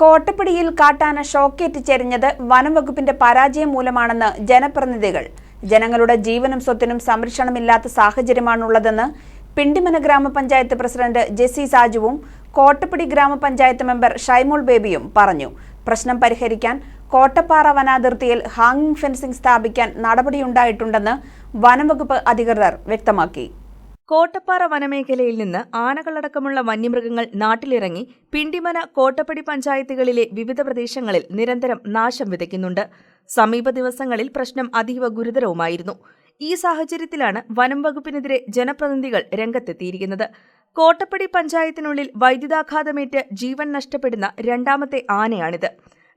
കോട്ടപ്പടിയിൽ കാട്ടാന ഷോക്കേറ്റ് ചെരിഞ്ഞത് വനംവകുപ്പിന്റെ പരാജയം മൂലമാണെന്ന് ജനപ്രതിനിധികൾ. ജനങ്ങളുടെ ജീവനും സ്വത്തിനും സംരക്ഷണമില്ലാത്ത സാഹചര്യമാണുള്ളതെന്ന് പിണ്ടിമന ഗ്രാമപഞ്ചായത്ത് പ്രസിഡന്റ് ജെസി സാജുവും കോട്ടപ്പിടി ഗ്രാമപഞ്ചായത്ത് മെമ്പർ ഷൈമോൾ ബേബിയും പറഞ്ഞു. പ്രശ്നം പരിഹരിക്കാൻ കോട്ടപ്പാറ വനാതിർത്തിയിൽ ഹാങ്ങിംഗ് ഫെൻസിംഗ് സ്ഥാപിക്കാൻ നടപടിയുണ്ടായിട്ടുണ്ടെന്ന് വനംവകുപ്പ് അധികൃതർ വ്യക്തമാക്കി. കോട്ടപ്പാറ വനമേഖലയിൽ നിന്ന് ആനകളടക്കമുള്ള വന്യമൃഗങ്ങൾ നാട്ടിലിറങ്ങി പിണ്ടിമന കോട്ടപ്പടി പഞ്ചായത്തുകളിലെ വിവിധ പ്രദേശങ്ങളിൽ നിരന്തരം നാശം വിതയ്ക്കുന്നുണ്ട്. സമീപ ദിവസങ്ങളിൽ പ്രശ്നം അതീവ ഗുരുതരവുമായിരുന്നു. ഈ സാഹചര്യത്തിലാണ് വനം വകുപ്പിനെതിരെ ജനപ്രതിനിധികൾ രംഗത്തെത്തിയിരിക്കുന്നത്. കോട്ടപ്പടി പഞ്ചായത്തിനുള്ളിൽ വൈദ്യുതാഘാതമേറ്റ് ജീവൻ നഷ്ടപ്പെടുന്ന രണ്ടാമത്തെ ആനയാണിത്.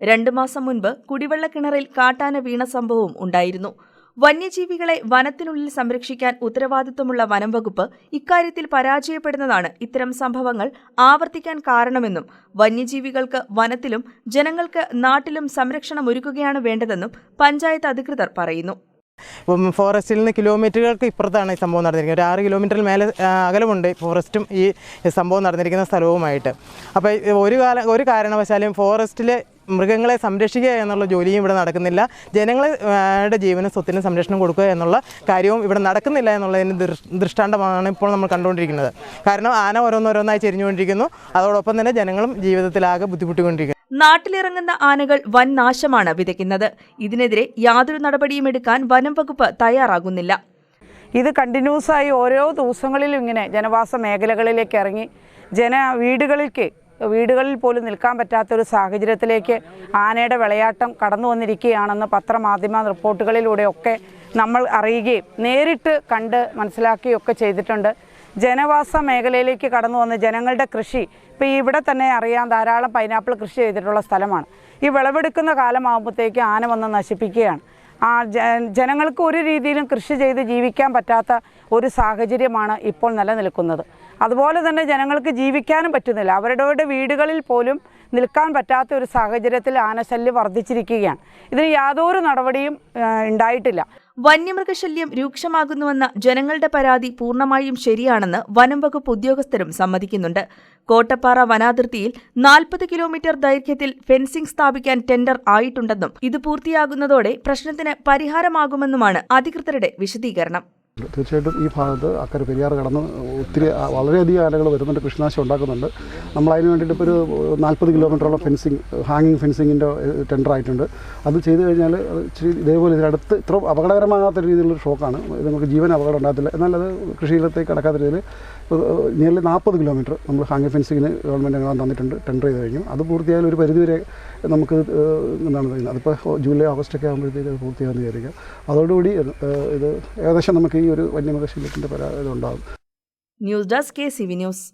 രണ്ടു മാസം മുൻപ് കുടിവെള്ളക്കിണറിൽ കാട്ടാന വീണ സംഭവവും ഉണ്ടായിരുന്നു. വന്യജീവികളെ വനത്തിനുള്ളിൽ സംരക്ഷിക്കാൻ ഉത്തരവാദിത്വമുള്ള വനം വകുപ്പ് ഇക്കാര്യത്തിൽ പരാജയപ്പെടുന്നതാണ് ഇത്തരം സംഭവങ്ങൾ ആവർത്തിക്കാൻ കാരണമെന്നും വന്യജീവികൾക്ക് വനത്തിലും ജനങ്ങൾക്ക് നാട്ടിലും സംരക്ഷണം ഒരുക്കുകയാണ് വേണ്ടതെന്നും പഞ്ചായത്ത് അധികൃതർ പറയുന്നു. ഇപ്പം ഫോറസ്റ്റിൽ നിന്ന് കിലോമീറ്ററുകൾക്ക് ഇപ്പുറത്താണ് ഈ സംഭവം നടന്നിരിക്കുന്നത്. ഒരു ആറ് കിലോമീറ്ററിൽ മേലെ അകലമുണ്ട് ഫോറസ്റ്റും ഈ സംഭവം നടന്നിരിക്കുന്ന സ്ഥലവുമായിട്ട്. അപ്പോൾ ഒരു കാല ഒരു കാരണവശാലും ഫോറസ്റ്റിലെ മൃഗങ്ങളെ സംരക്ഷിക്കുക എന്നുള്ള ജോലിയും ഇവിടെ നടക്കുന്നില്ല. ജനങ്ങളുടെ ജീവന സ്വത്തിനും സംരക്ഷണം കൊടുക്കുക എന്നുള്ള കാര്യവും ഇവിടെ നടക്കുന്നില്ല എന്നുള്ളതിന് ദൃഷ്ടാന്തമാണ് ഇപ്പോൾ നമ്മൾ കണ്ടുകൊണ്ടിരിക്കുന്നത്. കാരണം ആന ഓരോന്നോരോന്നായി ചെരിഞ്ഞുകൊണ്ടിരിക്കുന്നു. അതോടൊപ്പം തന്നെ ജനങ്ങളും ജീവിതത്തിലാകെ ബുദ്ധിമുട്ടിക്കൊണ്ടിരിക്കുന്നു. നാട്ടിലിറങ്ങുന്ന ആനകൾ വൻ നാശമാണ് വിതയ്ക്കുന്നത്. ഇതിനെതിരെ യാതൊരു നടപടിയും എടുക്കാൻ വനം വകുപ്പ് തയ്യാറാകുന്നില്ല. ഇത് കണ്ടിന്യൂസ് ആയി ഓരോ ദിവസങ്ങളിലും ഇങ്ങനെ ജനവാസ മേഖലകളിലേക്ക് ഇറങ്ങി ജന വീടുകളിലേക്ക് വീടുകളിൽ പോലും നിൽക്കാൻ പറ്റാത്തൊരു സാഹചര്യത്തിലേക്ക് ആനയുടെ വിളയാട്ടം കടന്നു വന്നിരിക്കുകയാണെന്ന് പത്രമാധ്യമ റിപ്പോർട്ടുകളിലൂടെയൊക്കെ നമ്മൾ അറിയുകയും നേരിട്ട് കണ്ട് മനസ്സിലാക്കുകയൊക്കെ ചെയ്തിട്ടുണ്ട്. ജനവാസ മേഖലയിലേക്ക് കടന്നു വന്ന് ജനങ്ങളുടെ കൃഷി ഇപ്പോൾ ഇവിടെ തന്നെ അറിയാം ധാരാളം പൈനാപ്പിൾ കൃഷി ചെയ്തിട്ടുള്ള സ്ഥലമാണ്. ഈ വിളവെടുക്കുന്ന കാലമാകുമ്പോഴത്തേക്ക് ആന വന്ന് നശിപ്പിക്കുകയാണ്. ആ ജനങ്ങൾക്ക് ഒരു രീതിയിലും കൃഷി ചെയ്ത് ജീവിക്കാൻ പറ്റാത്ത ഒരു സാഹചര്യമാണ് ഇപ്പോൾ നിലനിൽക്കുന്നത്. അതുപോലെ തന്നെ ജനങ്ങൾക്ക് ജീവിക്കാനും പറ്റുന്നില്ല. അവരുടെ വീടുകളിൽ പോലും നിൽക്കാൻ പറ്റാത്ത ഒരു സാഹചര്യത്തിൽ ആനശല്യം വർദ്ധിച്ചിരിക്കുകയാണ്. ഇതിന് യാതൊരു നടപടിയും ഉണ്ടായിട്ടില്ല. വന്യമൃഗശല്യം രൂക്ഷമാകുന്നുവെന്ന ജനങ്ങളുടെ പരാതി പൂർണമായും ശരിയാണെന്ന് വനം വകുപ്പ് ഉദ്യോഗസ്ഥരും സമ്മതിക്കുന്നുണ്ട്. കോട്ടപ്പാറ വനാതിർത്തിയിൽ നാൽപ്പത് കിലോമീറ്റർ ദൈർഘ്യത്തിൽ ഫെൻസിംഗ് സ്ഥാപിക്കാൻ ടെൻഡർ ആയിട്ടുണ്ടെന്നും ഇത് പൂർത്തിയാകുന്നതോടെ പ്രശ്നത്തിന് പരിഹാരമാകുമെന്നുമാണ് അധികൃതരുടെ വിശദീകരണം. തീർച്ചയായിട്ടും ഈ ഭാഗത്ത് അക്കരെ പെരിയാർ കടന്ന് ഒത്തിരി വളരെയധികം ആനകൾ വരുന്നുണ്ട് കൃഷിനാശം ഉണ്ടാക്കുന്നുണ്ട്. നമ്മൾ അതിന് വേണ്ടിയിട്ട് ഇപ്പോൾ ഒരു നാൽപ്പത് കിലോമീറ്ററോളം ഫെൻസിങ് ഹാങ്ങിങ് ഫെൻസിങ്ങിന്റെ ടെൻഡർ ആയിട്ടുണ്ട് അത് ചെയ്തു കഴിഞ്ഞാൽ ഇതേപോലെ ഇതിനടുത്ത് ഇത്ര അപകടകരമാകാത്ത രീതിയിലുള്ള ഷോക്കാണ്. ഇത് നമുക്ക് ജീവൻ അപകടം ഉണ്ടാകത്തില്ല. എന്നാൽ അത് കൃഷിയിടത്തേക്ക് കടക്കാത്ത രീതിയിൽ നിയർലി നാൽപ്പത് കിലോമീറ്റർ നമ്മൾ ഹാങ്ങിങ് ഫെൻസിങ്ങിന് ഗവൺമെന്റ് ഞങ്ങൾ തന്നിട്ടുണ്ട് ടെൻഡർ ചെയ്ത് കഴിഞ്ഞു. അത് പൂർത്തിയായാലും ഒരു പരിധിവരെ നമുക്ക് എന്താണ് പറയുന്നത് അതിപ്പോൾ ജൂലൈ ഓഗസ്റ്റ് ഒക്കെ ആകുമ്പോഴത്തേക്ക് അത് പൂർത്തിയാകുമെന്ന് വിചാരിക്കാം അതോടുകൂടി ഇത് ഏകദേശം നമുക്ക് ഈ ഒരു വന്യമൃഗശല്യത്തിന്റെ പരാതി ഉണ്ടാകും news desk K C V news.